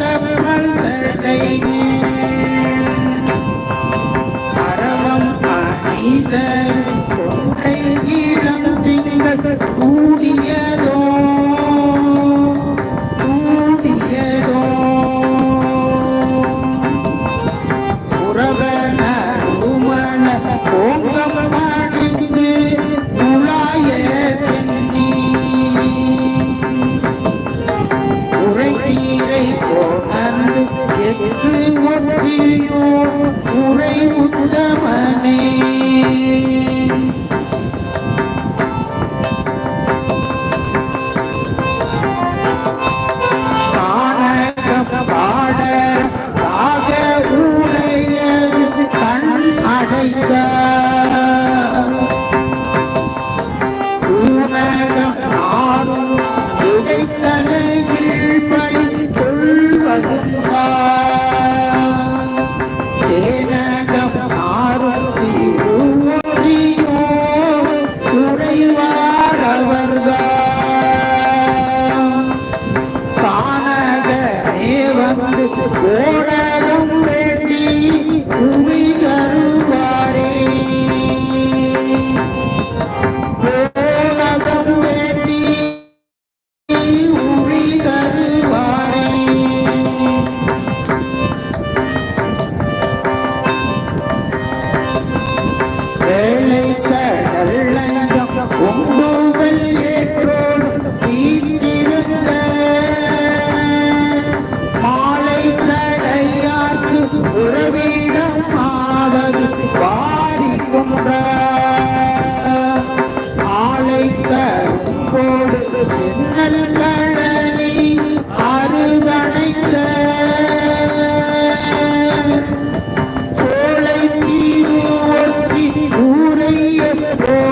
Jai Yeah.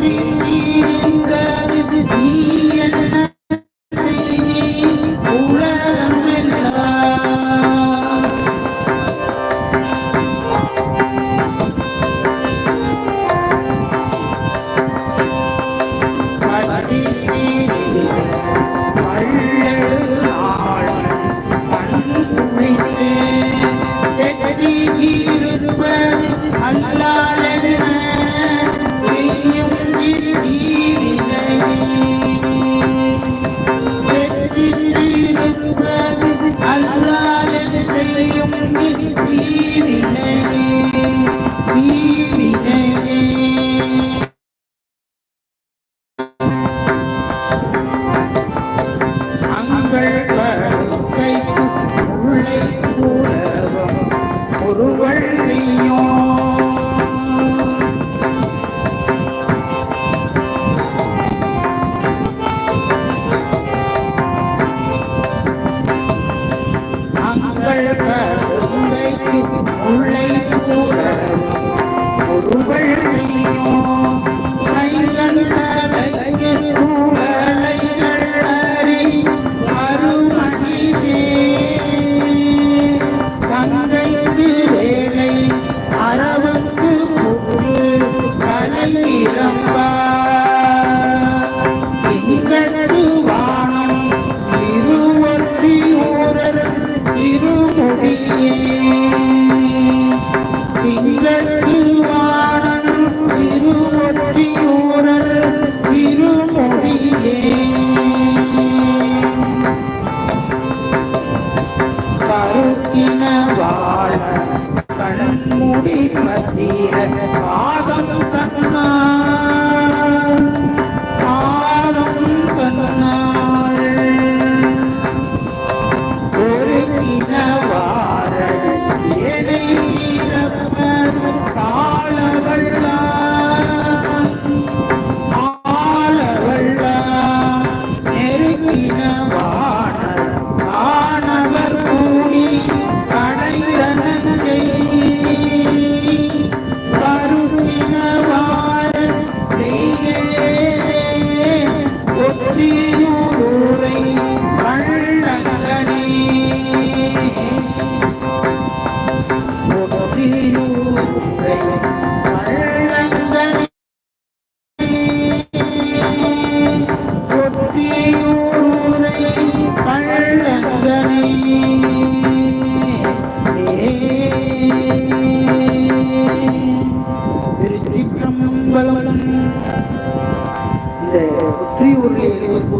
You. Thank you.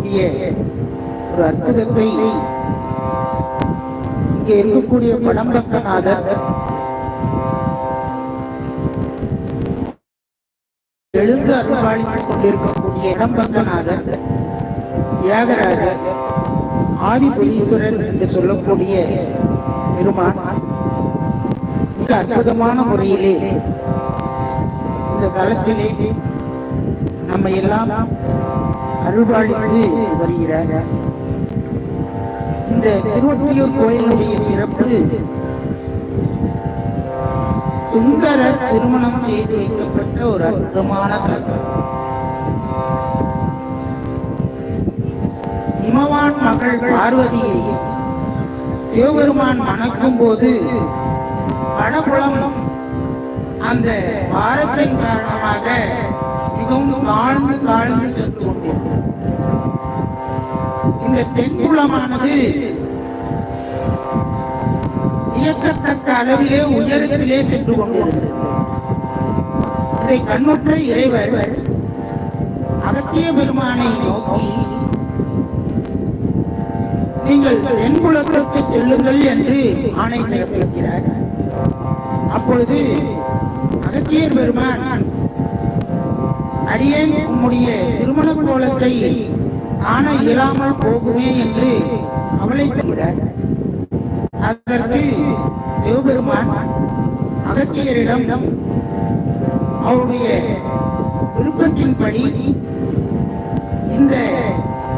இருக்கக்கூடிய ஒரு அற்புதத்தை இங்கே இருக்கக்கூடிய படம்பக்கநாதர் எழுந்து அருள்வாழித்துக் கொண்டிருக்கக்கூடிய இடம்பக்கநாதர் தியாகராஜர் ஆதிபுரீஸ்வரர் என்று சொல்லக்கூடிய பெருமான் மிக அற்புதமான முறையிலே இந்த தளத்திலே நம்ம எல்லாம் அருள்வாழித்து வருகிறார். இந்த திருவொற்றியூர் கோயிலுடைய சிறப்பு சுங்கர திருமணம் செய்து வைக்கப்பட்ட ஒரு அற்புதமான தலம் இமவான் மகள் பார்வதியை சிவபெருமான் மணக்கும் போது வடபுலம் அந்த பாரத்தின் காரணமாக மிகவும் தாழ்ந்து தாழ்ந்து சென்று கொண்டிருந்தது இந்த தென்குளமானது இயக்கத்தக்க அளவிலே உயரத்திலே சென்று கொண்டிருந்தது இதை கண்ணுற்ற இறைவர் அகத்திய பெருமானை நோக்கி நீங்கள் தென்குளத்திற்கு செல்லுங்கள் என்று ஆணை பிறப்பிருக்கிறார் அப்பொழுது அகத்தியர் பெருமான் அடியேன் உம்முடைய திருமண கோலத்தை காண இயலாமல் போகுமே என்று கவலைப்படுகிறார் அதற்கு சிவபெருமான் அகத்தியரிடம் அவருடைய விருப்பத்தின்படி இந்த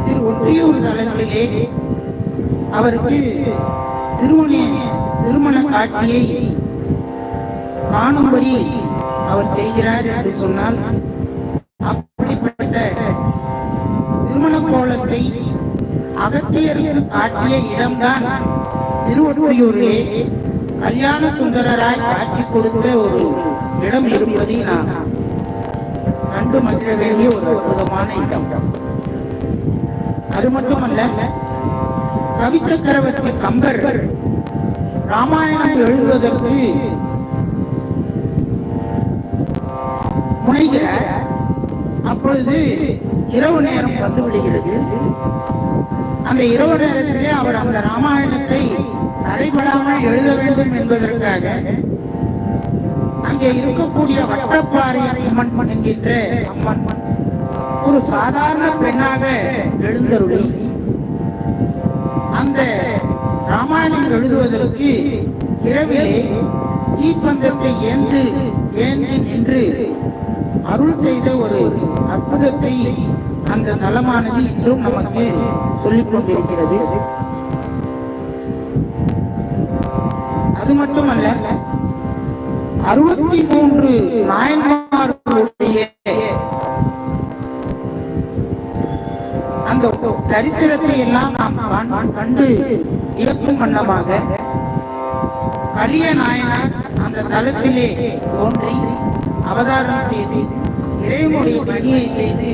திரு ஒற்றியூர் தளத்திலே அவருக்கு திருமண திருமண காட்சியை காணும்படி அவர் செய்கிறார் என்று சொன்னால் அகத்தியருக்கு காட்டிய இடம்தான். திருவொற்றியூரிலே கல்யாண சுந்தரராய் காட்சி கொடுத்த ஒரு இடம் இருப்பதை நான் கண்டு மகிழ வேண்டிய ஒரு அற்புதமான இடம். அது மட்டுமல்ல கவி சக்கரவர்த்தி கம்பர் ராமாயணம் எழுதுவதற்கு முனைகிறார். அப்பொழுது இரவு நேரம் வந்து விடுகிறது. அந்த இரவு நேரத்திலே அவர் அந்த ராமாயணத்தை தடைபடாமல் எழுத வேண்டும் என்பதற்காக அங்கே இருக்கக்கூடிய வட்டப்பாறை அம்மன் என்கின்ற அம்மன் ஒரு சாதாரண பெண்ணாக எழுந்தருளி அந்த ராமாயணம் எழுதுவதற்கு இரவிலே தீப்பந்தத்தை ஏந்து ஏந்தி நின்று அருள் செய்த ஒரு அற்புதத்தை அந்த தலமானது இன்றும் நமக்கு சொல்லிக் கொண்டிருக்கிறது. அது மட்டுமல்ல அறுபத்தி மூன்று நாயன்மார்களுடைய அந்த சரித்திரத்தை எல்லாம் நாம் கண்டு இழக்கும் வண்ணமாக கலிய நாயனார் அந்த தலத்திலே தோன்றி அவதாரம் செய்து இறைவனுடைய பணியை செய்து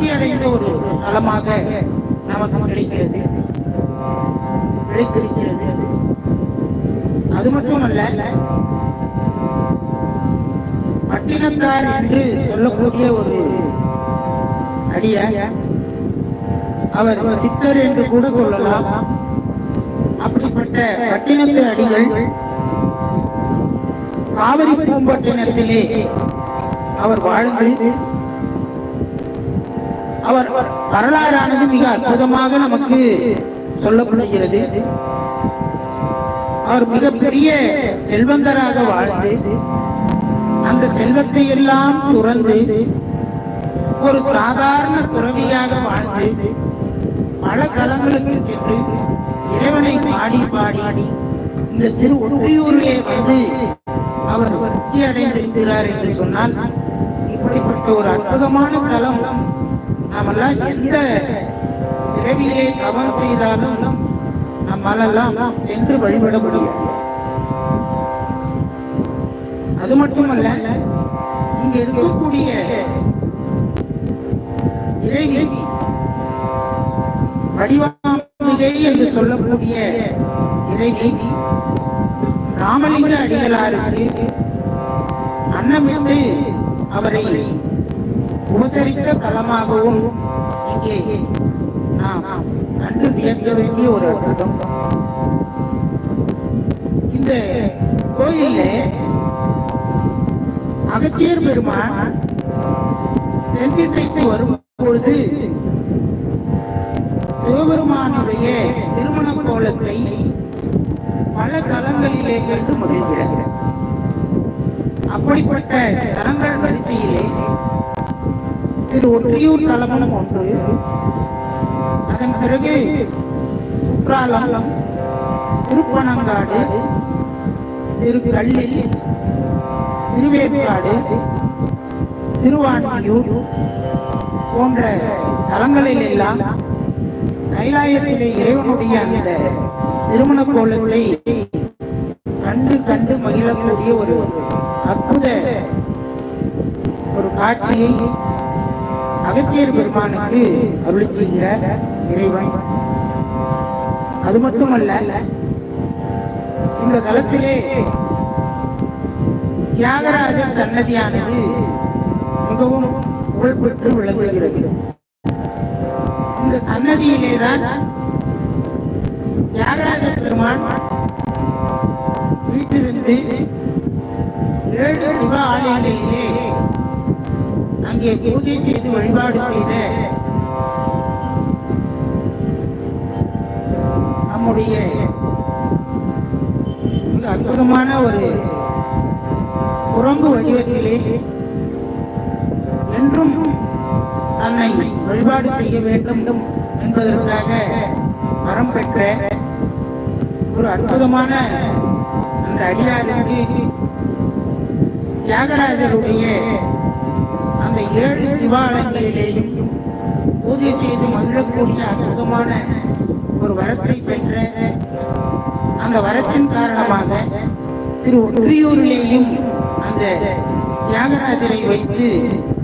முக்தி அடைந்த ஒரு தலமாக நமக்கு கிடைக்கிறது. கிடைத்திருக்கிறது. அது மட்டுமல்ல பட்டினத்தார் என்று சொல்லக்கூடிய ஒரு அடிய அவர் சித்தர் என்று கூட சொல்லலாம். அப்படிப்பட்ட பட்டினத்து அடிகள் காவிரி பூம்பட்டினத்திலே அவர் வாழ்ந்து அவர் வரலாறானது மிக அற்புதமாக நமக்கு சொல்லப்படுகிறது. அவர் மிகப்பெரிய செல்வந்தராக வாழ்ந்து அந்த செல்வத்தை எல்லாம் துறந்து ஒரு சாதாரண துறவியாக வாழ்ந்து பல களங்களுக்கு சென்று இறைவனை பாடி பாடி இந்த திரு ஒற்றியூரிலே வந்து அவர் முக்தி அடைந்திருக்கிறார் என்று சொன்னால் இப்படிப்பட்ட ஒரு அற்புதமான தலம் நாமெல்லாம் எந்த பிறவியிலே தவம் செய்தாலும் நம்மளெல்லாம் சென்று வழிபட முடியும் அது மட்டுமல்ல இங்க இருக்கக்கூடிய இறைவி வடிவாமிகை என்று சொல்லக்கூடிய இறைவி ராமலிங்க அடிகளாருக்கு அன்னமிட்டு அவரை உபசரித்த தலமாகவும் இங்கே நாம் கண்டு வியக்க வேண்டிய ஒரு அற்புதம். இந்த கோயில்ல அகத்தியர் பெருமான் தென் திசைக்கு வரும் பொழுது சிவபெருமானுடைய திருமண கோலத்தை பல தலங்களிலே கண்டு மகிழ்கிறார். அப்படிப்பட்ட தலங்கள் வரிசையிலே திரு ஒற்றியூர் தலமும் ஒன்று. அதன் பிறகு குற்றாலம் திருப்பனங்காடு திருக்கல்லில் திருவேற்காடு திருவான்மியூர் போன்ற தலங்களில் எல்லாம் கைலாயத்திலே இறைவனுடைய அந்த திருமண கோலத்தை கண்டு கண்டு மகிழக்கூடிய ஒரு அற்புத ஒரு காட்சியை அகத்தியர் பெருமானுக்கு அருளி செய்கிற இறைவன். அது மட்டுமல்ல இந்த தளத்திலே தியாகராஜர் சன்னதியானது மிகவும் புகழ்பெற்று விளங்குகிறது. இந்த சன்னதியிலேதான் தியாகராஜர் தியாகராஜ பெருமான் வீட்டிலிருந்து ஏழு சிவ ஆலயங்களிலே அங்கே பூஜை செய்து வழிபாடு செய்த நம்முடைய மிக அற்புதமான ஒரு குரங்கு வடிவத்திலே என்றும் தன்னை வழிபாடு செய்ய வேண்டும் என்பதற்காக வரம் பெற்ற ஒரு அற்புதமான அந்த அடியாருக்கு தியாகராஜருடைய அந்த ஏழு சிவாலயங்களிலேயும் பூஜை செய்து மகிழக்கூடிய அற்புதமான ஒரு வரத்தை பெற்ற அந்த வரத்தின் காரணமாக திரு ஒற்றியூரிலேயும் அந்த தியாகராஜரை வைத்து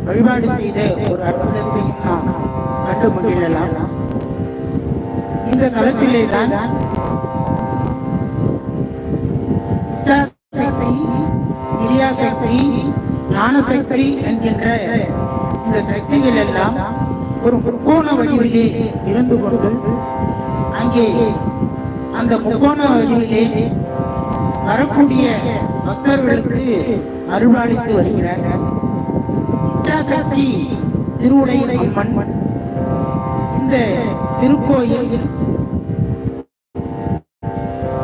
வழிபாடு செய்த ஒரு அற்புதத்தை நாம் கண்டு மகிழலாம். இந்த தளத்திலே தான் ஞானசக்தி என்கின்ற இந்த சக்திகள் எல்லாம் ஒரு முக்கோண வடிவிலே இருந்து கொண்டு அங்கே அந்த முக்கோண வடிவிலே வரக்கூடிய பக்தர்களுக்கு அருள்பாலித்து வருகிறார்கள் இச்சாசக்தி திருவுடை அம்மன். இந்த திருக்கோயில்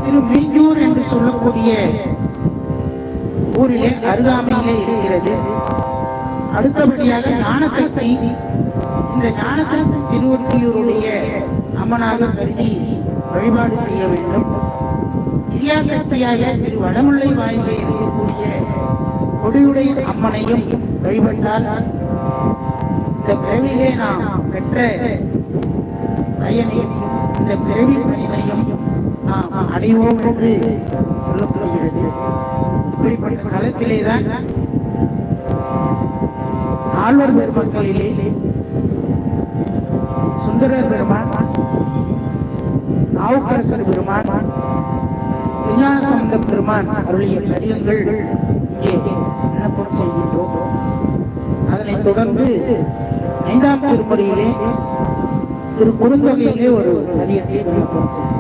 திரு மீஞ்சூர் என்று சொல்லக்கூடிய ஊரிலே அருகாமையிலே இருக்கிறது. அடுத்தபடியாக ஞானசக்தி. இந்த ஞானசக்தி திருவொற்றியூருடைய அம்மனாக கருதி வழிபாடு செய்ய வேண்டும். கிரியாசக்தியாக திரு வடமுல்லை வாயிலே இருக்கக்கூடிய கொடியுடைய அம்மனையும் வழிபட்டால் இந்த பிறவிலே நாம் பெற்ற பயனையும் இந்த பிறவி பயனையும் நாம் அடைவோம் என்று சொல்லப்படுகிறது. இப்படிப்பட்ட காலத்திலே தான் ஆழ்வர் பெருமக்களிலே சுந்தரர் பெருமான் நாவுக்கரசர் பெருமான் விஞ்ஞான சம்பந்த பெருமான் அருளிய பதிகங்கள் இங்கே விண்ணப்பம் செய்கின்றோம். அதனைத் தொடர்ந்து ஐந்தாம் திருமுறையிலே திரு குறுந்தொகையிலே ஒரு பதியத்தை விண்ணப்பம் செய்கிறோம்.